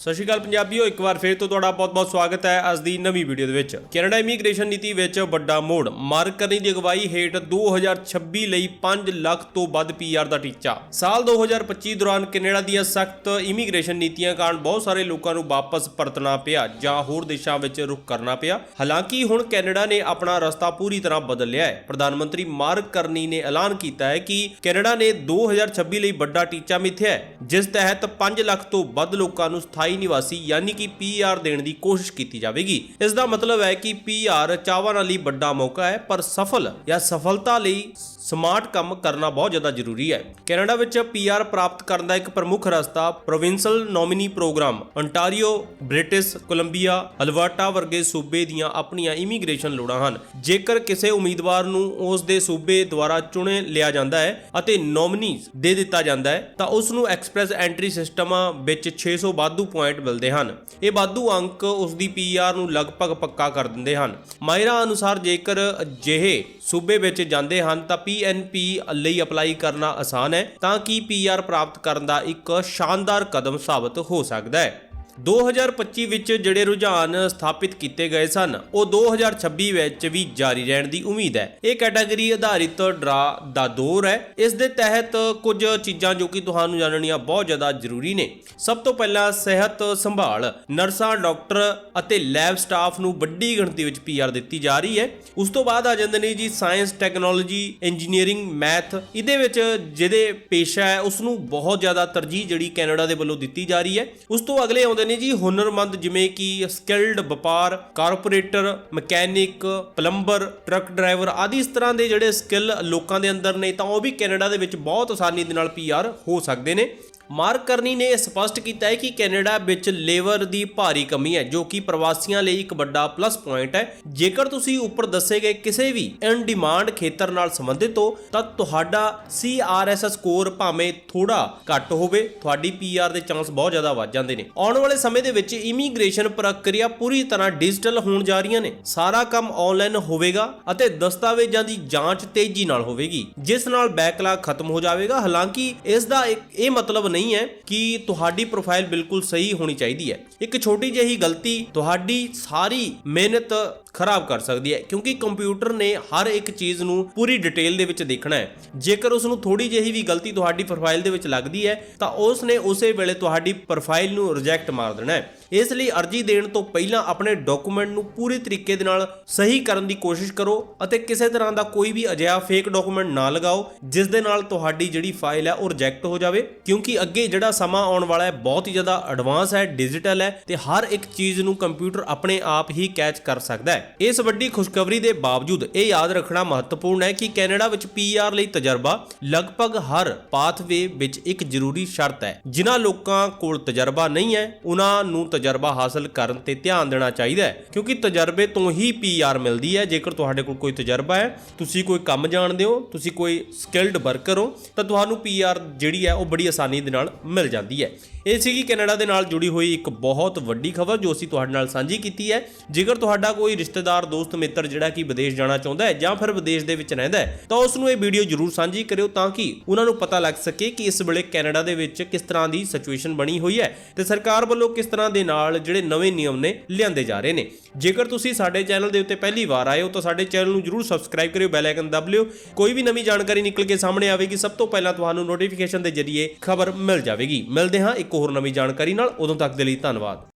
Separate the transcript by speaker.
Speaker 1: ਸਤਿ ਸ਼੍ਰੀ ਅਕਾਲ ਪੰਜਾਬੀਓ, ਇੱਕ ਵਾਰ ਫੇਰ ਤੋਂ ਤੁਹਾਡਾ ਬਹੁਤ-ਬਹੁਤ ਸਵਾਗਤ ਹੈ ਅੱਜ ਦੀ ਨਵੀਂ ਵੀਡੀਓ ਦੇ ਵਿੱਚ। ਕੈਨੇਡਾ ਇਮੀਗ੍ਰੇਸ਼ਨ ਨੀਤੀ ਵਿੱਚ ਵੱਡਾ ਮੋੜ, ਮਾਰਕ ਕਰਨੀ ਦੀ ਅਗਵਾਈ ਹੇਠ 2026 ਲਈ 5 ਲੱਖ ਤੋਂ ਵੱਧ ਪੀਆਰ ਦਾ ਟੀਚਾ। ਸਾਲ 2025 ਦੌਰਾਨ ਕੈਨੇਡਾ ਦੀਆਂ ਸਖਤ ਇਮੀਗ੍ਰੇਸ਼ਨ ਨੀਤੀਆਂ ਕਾਰਨ ਬਹੁਤ ਸਾਰੇ ਲੋਕਾਂ ਨੂੰ ਵਾਪਸ ਪਰਤਣਾ ਪਿਆ ਜਾਂ ਹੋਰ ਦੇਸ਼ਾਂ ਵਿੱਚ ਰੁਖ ਕਰਨਾ ਪਿਆ। ਹਾਲਾਂਕਿ ਹੁਣ ਕੈਨੇਡਾ ਨੇ ਆਪਣਾ ਰਸਤਾ ਪੂਰੀ ਤਰ੍ਹਾਂ ਬਦਲ ਲਿਆ ਹੈ। ਪ੍ਰਧਾਨ ਮੰਤਰੀ ਮਾਰਕ ਕਰਨੀ ਨੇ ਐਲਾਨ ਕੀਤਾ ਹੈ ਕਿ ਕੈਨੇਡਾ ਨੇ 2026 ਲਈ ਵੱਡਾ ਟੀਚਾ ਮਿਥਿਆ ਹੈ, ਜਿਸ ਤਹਿਤ 5 ਲੱਖ ਤੋਂ ਵੱਧ ਲੋਕਾਂ ਨੂੰ ਸਥਾਈ ਨਿਵਾਸੀ ਯਾਨੀ ਕਿ ਪੀਆਰ ਦੇਣ ਦੀ ਕੋਸ਼ਿਸ਼ ਕੀਤੀ ਜਾਵੇਗੀ। ਇਸ ਦਾ ਮਤਲਬ ਹੈ ਕਿ ਪੀਆਰ ਚਾਹਵਾਨਾਂ ਲਈ ਵੱਡਾ ਮੌਕਾ ਹੈ, ਪਰ ਸਫਲ ਜਾਂ ਸਫਲਤਾ ਲਈ ਸਮਾਰਟ ਕੰਮ ਕਰਨਾ ਬਹੁਤ ਜ਼ਿਆਦਾ ਜ਼ਰੂਰੀ ਹੈ। ਕੈਨੇਡਾ ਵਿੱਚ ਪੀਆਰ ਪ੍ਰਾਪਤ ਕਰਨ ਦਾ ਇੱਕ ਪ੍ਰਮੁੱਖ ਰਸਤਾ provincial nominee program Ontario British, Columbia, Alberta ਵਰਗੇ ਸੂਬੇ ਦੀਆਂ ਆਪਣੀਆਂ ਇਮੀਗ੍ਰੇਸ਼ਨ ਲੋੜਾਂ ਹਨ। ਜੇਕਰ ਕਿਸੇ ਉਮੀਦਵਾਰ ਨੂੰ ਉਸ ਦੇ ਸੂਬੇ ਦੁਆਰਾ ਚੁਣੇ ਲਿਆ ਜਾਂਦਾ ਹੈ ਅਤੇ ਨੋਮਿਨੀ ਦੇ ਦਿੱਤਾ ਜਾਂਦਾ ਹੈ, ਤਾਂ ਉਸ ਨੂੰ ਐਕਸਪ੍ਰੈਸ ਐਂਟਰੀ ਸਿਸਟਮਾਂ ਵਿੱਚ 600 ਵਾਧੂ ਪੁਆਇੰਟ ਮਿਲਦੇ ਹਨ। ਇਹ ਵਾਧੂ ਅੰਕ ਉਸ ਦੀ ਪੀਆਰ ਨੂੰ ਲਗਭਗ ਪੱਕਾ ਕਰ ਦਿੰਦੇ ਹਨ। ਮਾਹਿਰਾਂ ਅਨੁਸਾਰ ਜੇਕਰ ਅਜਿਹੇ ਸੂਬੇ ਵਿੱਚ ਜਾਂਦੇ ਹਨ ਤਾਂ ਪੀਐਨਪੀ ਲਈ ਅਪਲਾਈ ਕਰਨਾ ਆਸਾਨ ਹੈ ਤਾਂ ਕਿ ਪੀਆਰ ਪ੍ਰਾਪਤ ਕਰਨ ਦਾ ਇੱਕ ਸ਼ਾਨਦਾਰ ਕਦਮ ਸਾਬਤ ਹੋ ਸਕਦਾ ਹੈ। 2025 ਵਿੱਚ ਜਿਹੜੇ ਰੁਝਾਨ ਸਥਾਪਿਤ ਕੀਤੇ ਗਏ ਸਨ, ਉਹ 2026 ਵਿੱਚ ਵੀ ਜਾਰੀ ਰਹਿਣ ਦੀ ਉਮੀਦ ਹੈ। ਇਹ ਕੈਟਾਗਰੀ ਆਧਾਰਿਤ ਡਰਾ ਦਾ ਦੌਰ ਹੈ। ਇਸ ਦੇ ਤਹਿਤ ਕੁਝ ਚੀਜ਼ਾਂ ਜੋ ਕਿ ਤੁਹਾਨੂੰ ਜਾਣਨੀਆਂ ਬਹੁਤ ਜ਼ਿਆਦਾ ਜ਼ਰੂਰੀ ਨੇ। ਸਭ ਤੋਂ ਪਹਿਲਾਂ ਸਿਹਤ ਸੰਭਾਲ, ਨਰਸਾਂ, ਡਾਕਟਰ ਅਤੇ ਲੈਬ ਸਟਾਫ ਨੂੰ ਵੱਡੀ ਗਿਣਤੀ ਵਿੱਚ ਪੀਆਰ ਦਿੱਤੀ ਜਾ ਰਹੀ ਹੈ। ਉਸ ਤੋਂ ਬਾਅਦ ਆ ਜਾਂਦੇ ਨੇ ਜੀ ਸਾਇੰਸ, ਟੈਕਨੋਲੋਜੀ, ਇੰਜੀਨੀਅਰਿੰਗ, ਮੈਥ। ਇਹਦੇ ਵਿੱਚ ਜਿਹਦੇ ਪੇਸ਼ਾ ਹੈ ਉਸ ਨੂੰ ਬਹੁਤ ਜ਼ਿਆਦਾ ਤਰਜੀਹ ਜਿਹੜੀ ਕੈਨੇਡਾ ਦੇ ਵੱਲੋਂ ਦਿੱਤੀ ਜਾ ਰਹੀ ਹੈ। ਉਸ ਤੋਂ ਅਗਲੇ ਆਉਂਦੇ ਨੇ ਜੀ ਹੁਨਰਮੰਦ ਜਿਵੇਂ ਕਿ ਸਕਿਲਡ ਵਪਾਰ corporator mechanic plumber truck driver ਆਦਿ ਇਸ ਤਰ੍ਹਾਂ ਦੇ ਜਿਹੜੇ ਸਕਿੱਲ ਲੋਕਾਂ ਦੇ ਅੰਦਰ ਨੇ ਤਾਂ ਉਹ ਵੀ ਕੈਨੇਡਾ ਦੇ ਵਿੱਚ ਬਹੁਤ ਆਸਾਨੀ ਦੇ ਨਾਲ ਪੀਆਰ ਹੋ ਸਕਦੇ ਨੇ। ਮਾਰਕ ਕਰਨੀ ਨੇ ਸਪਸ਼ਟ ਕੀਤਾ ਹੈ ਕਿ ਕੈਨੇਡਾ ਵਿੱਚ ਲੇਬਰ ਦੀ ਭਾਰੀ ਕਮੀ ਹੈ, ਜੋ ਕਿ ਪ੍ਰਵਾਸੀਆਂ ਲਈ ਇੱਕ ਵੱਡਾ ਪਲੱਸ ਪੁਆਇੰਟ ਹੈ। ਜੇਕਰ ਤੁਸੀਂ ਉੱਪਰ ਦੱਸੇ ਗਏ ਕਿਸੇ ਵੀ ਇਨ ਡਿਮਾਂਡ ਖੇਤਰ ਨਾਲ ਸੰਬੰਧਿਤ ਹੋ, ਤਾਂ ਤੁਹਾਡਾ CRS ਸਕੋਰ ਭਾਵੇਂ ਥੋੜਾ ਘੱਟ ਹੋਵੇ, ਤੁਹਾਡੀ PR ਦੇ ਚਾਂਸ ਬਹੁਤ ਜ਼ਿਆਦਾ ਵੱਧ ਜਾਂਦੇ ਨੇ। ਆਉਣ ਵਾਲੇ ਸਮੇਂ ਦੇ ਵਿੱਚ ਇਮੀਗ੍ਰੇਸ਼ਨ ਪ੍ਰਕਿਰਿਆ ਪੂਰੀ ਤਰ੍ਹਾਂ ਡਿਜੀਟਲ ਹੋਣ ਜਾ ਰਹੀਆਂ ਨੇ। ਸਾਰਾ ਕੰਮ ਆਨਲਾਈਨ ਹੋਵੇਗਾ ਅਤੇ ਦਸਤਾਵੇਜ਼ਾਂ ਦੀ ਜਾਂਚ ਤੇਜ਼ੀ ਨਾਲ ਹੋਵੇਗੀ, ਜਿਸ ਨਾਲ ਬੈਕਲਾਗ ਖਤਮ ਹੋ ਜਾਵੇਗਾ। ਹਾਲਾਂਕਿ ਇਸ ਦਾ ਇੱਕ ਇਹ ਮਤਲਬ ਨਹੀਂ ਹੈ ਕਿ ਤੁਹਾਡੀ ਪ੍ਰੋਫਾਈਲ ਬਿਲਕੁਲ ਸਹੀ ਹੋਣੀ ਚਾਹੀਦੀ ਹੈ। ਇੱਕ ਛੋਟੀ ਜਿਹੀ ਗਲਤੀ ਤੁਹਾਡੀ ਸਾਰੀ ਮਿਹਨਤ ਖਰਾਬ ਕਰ ਸਕਦੀ ਹੈ, ਕਿਉਂਕਿ ਕੰਪਿਊਟਰ ਨੇ ਹਰ ਇੱਕ ਚੀਜ਼ ਨੂੰ ਪੂਰੀ ਡਿਟੇਲ ਦੇ ਵਿੱਚ ਦੇਖਣਾ ਹੈ। ਜੇਕਰ ਉਸ ਨੂੰ ਥੋੜੀ ਜਿਹੀ ਵੀ ਗਲਤੀ ਤੁਹਾਡੀ ਪ੍ਰੋਫਾਈਲ ਦੇ ਵਿੱਚ ਲੱਗਦੀ ਹੈ, ਤਾਂ ਉਸ ਨੇ ਉਸੇ ਵੇਲੇ ਤੁਹਾਡੀ ਪ੍ਰੋਫਾਈਲ ਨੂੰ ਰਿਜੈਕਟ ਮਾਰ ਦੇਣਾ ਹੈ। ਇਸ ਲਈ ਅਰਜ਼ੀ ਦੇਣ ਤੋਂ ਪਹਿਲਾਂ ਆਪਣੇ ਡਾਕੂਮੈਂਟ ਨੂੰ ਪੂਰੇ ਤਰੀਕੇ ਦੇ ਨਾਲ ਸਹੀ ਕਰਨ ਦੀ ਕੋਸ਼ਿਸ਼ ਕਰੋ ਅਤੇ ਕਿਸੇ ਤਰ੍ਹਾਂ ਦਾ ਕੋਈ ਵੀ ਅਜਿਹਾ ਫੇਕ ਡਾਕੂਮੈਂਟ ਨਾ ਲਗਾਓ, ਜਿਸ ਦੇ ਨਾਲ ਤੁਹਾਡੀ ਜਿਹੜੀ ਫਾਈਲ ਹੈ ਉਹ ਰਿਜੈਕਟ ਹੋ ਜਾਵੇ, ਕਿਉਂਕਿ ਅੱਗੇ ਜਿਹੜਾ ਸਮਾਂ ਆਉਣ ਵਾਲਾ ਹੈ, ਬਹੁਤ ਹੀ ਜ਼ਿਆਦਾ ਐਡਵਾਂਸ ਹੈ ਡਿਜੀਟਲ ਹੈ ਤੇ ਹਰ ਇੱਕ ਚੀਜ਼ ਨੂੰ ਕੰਪਿਊਟਰ ਆਪਣੇ ਆਪ ਹੀ ਕੈਚ ਕਰ ਸਕਦਾ ਹੈ। ਇਸ ਵੱਡੀ ਖੁਸ਼ਖਬਰੀ ਦੇ ਬਾਵਜੂਦ ਇਹ ਯਾਦ ਰੱਖਣਾ ਮਹੱਤਵਪੂਰਨ ਹੈ ਕਿ ਕੈਨੇਡਾ ਵਿੱਚ ਪੀਆਰ ਲਈ ਤਜਰਬਾ ਲਗਭਗ ਹਰ ਪਾਥਵੇ ਵਿੱਚ ਇੱਕ ਜ਼ਰੂਰੀ ਸ਼ਰਤ ਹੈ। ਜਿਨ੍ਹਾਂ ਲੋਕਾਂ ਕੋਲ ਤਜਰਬਾ ਨਹੀਂ ਹੈ, ਉਹਨਾਂ ਨੂੰ ਤਜਰਬਾ ਹਾਸਲ ਕਰਨ ਤੇ ਧਿਆਨ ਦੇਣਾ ਚਾਹੀਦਾ ਹੈ, ਕਿਉਂਕਿ ਤਜਰਬੇ ਤੋਂ ਹੀ ਪੀਆਰ ਮਿਲਦੀ ਹੈ। ਜੇਕਰ ਤੁਹਾਡੇ ਕੋਲ ਕੋਈ ਤਜਰਬਾ ਹੈ, ਤੁਸੀਂ ਕੋਈ ਕੰਮ ਜਾਣਦੇ ਹੋ, ਤੁਸੀਂ ਕੋਈ ਸਕਿਲਡ ਵਰਕਰ ਹੋ, ਤਾਂ ਤੁਹਾਨੂੰ ਪੀਆਰ ਜਿਹੜੀ ਹੈ, ਉਹ ਬੜੀ ਆਸਾਨੀ ਦੇ ਨਾਲ ਨਾਲ ਮਿਲ ਜਾਂਦੀ ਹੈ। ਇਹ ਸੀਗੀ ਕੈਨੇਡਾ ਦੇ ਨਾਲ ਜੁੜੀ ਹੋਈ ਇੱਕ ਬਹੁਤ ਵੱਡੀ ਖਬਰ ਜੋ ਅਸੀਂ ਤੁਹਾਡੇ ਨਾਲ ਸਾਂਝੀ ਕੀਤੀ ਹੈ। ਜੇਕਰ ਤੁਹਾਡਾ ਕੋਈ ਰਿਸ਼ਤੇਦਾਰ, ਦੋਸਤ, ਮਿੱਤਰ ਜਿਹੜਾ ਕਿ ਵਿਦੇਸ਼ ਜਾਣਾ ਚਾਹੁੰਦਾ ਹੈ ਜਾਂ ਫਿਰ ਵਿਦੇਸ਼ ਦੇ ਵਿੱਚ ਰਹਿੰਦਾ ਹੈ, ਤਾਂ ਉਸ ਨੂੰ ਇਹ ਵੀਡੀਓ ਜਰੂਰ ਸਾਂਝੀ ਕਰਿਓ ਤਾਂ ਕਿ ਉਹਨਾਂ ਨੂੰ ਪਤਾ ਲੱਗ ਸਕੇ ਕਿ ਇਸ ਵੇਲੇ ਕੈਨੇਡਾ ਦੇ ਵਿੱਚ ਕਿਸ ਤਰ੍ਹਾਂ ਦੀ ਸਿਚੁਏਸ਼ਨ ਬਣੀ ਹੋਈ ਹੈ ਤੇ ਸਰਕਾਰ ਵੱਲੋਂ ਕਿਸ ਤਰ੍ਹਾਂ ਦੇ ਨਾਲ ਜਿਹੜੇ ਨਵੇਂ ਨਿਯਮ ਨੇ ਲਿਆਂਦੇ ਜਾ ਰਹੇ ਨੇ। ਜੇਕਰ ਤੁਸੀਂ ਸਾਡੇ ਚੈਨਲ ਦੇ ਉੱਤੇ ਪਹਿਲੀ ਵਾਰ ਆਏ ਹੋ ਤਾਂ ਸਾਡੇ ਚੈਨਲ ਨੂੰ ਜਰੂਰ ਸਬਸਕ੍ਰਾਈਬ ਕਰਿਓ, ਬੈਲ ਆਈਕਨ ਦਬ ਲਿਓ। ਕੋਈ ਵੀ ਨਵੀਂ ਜਾਣਕਾਰੀ ਨਿਕਲ ਕੇ ਸਾਹਮਣੇ ਆਵੇਗੀ, ਸਭ ਤੋਂ ਪਹਿਲਾਂ ਤੁਹਾਨੂੰ ਨੋਟੀਫਿਕੇਸ਼ਨ ਦੇ ਜ਼ਰੀਏ ਖਬਰ ਮਿਲ ਜਾਵੇਗੀ। ਮਿਲਦੇ ਹਾਂ ਇੱਕ ਹੋਰ ਨਵੀਂ ਜਾਣਕਾਰੀ ਨਾਲ। ਉਦੋਂ ਤੱਕ ਦੇ ਲਈ ਧੰਨਵਾਦ।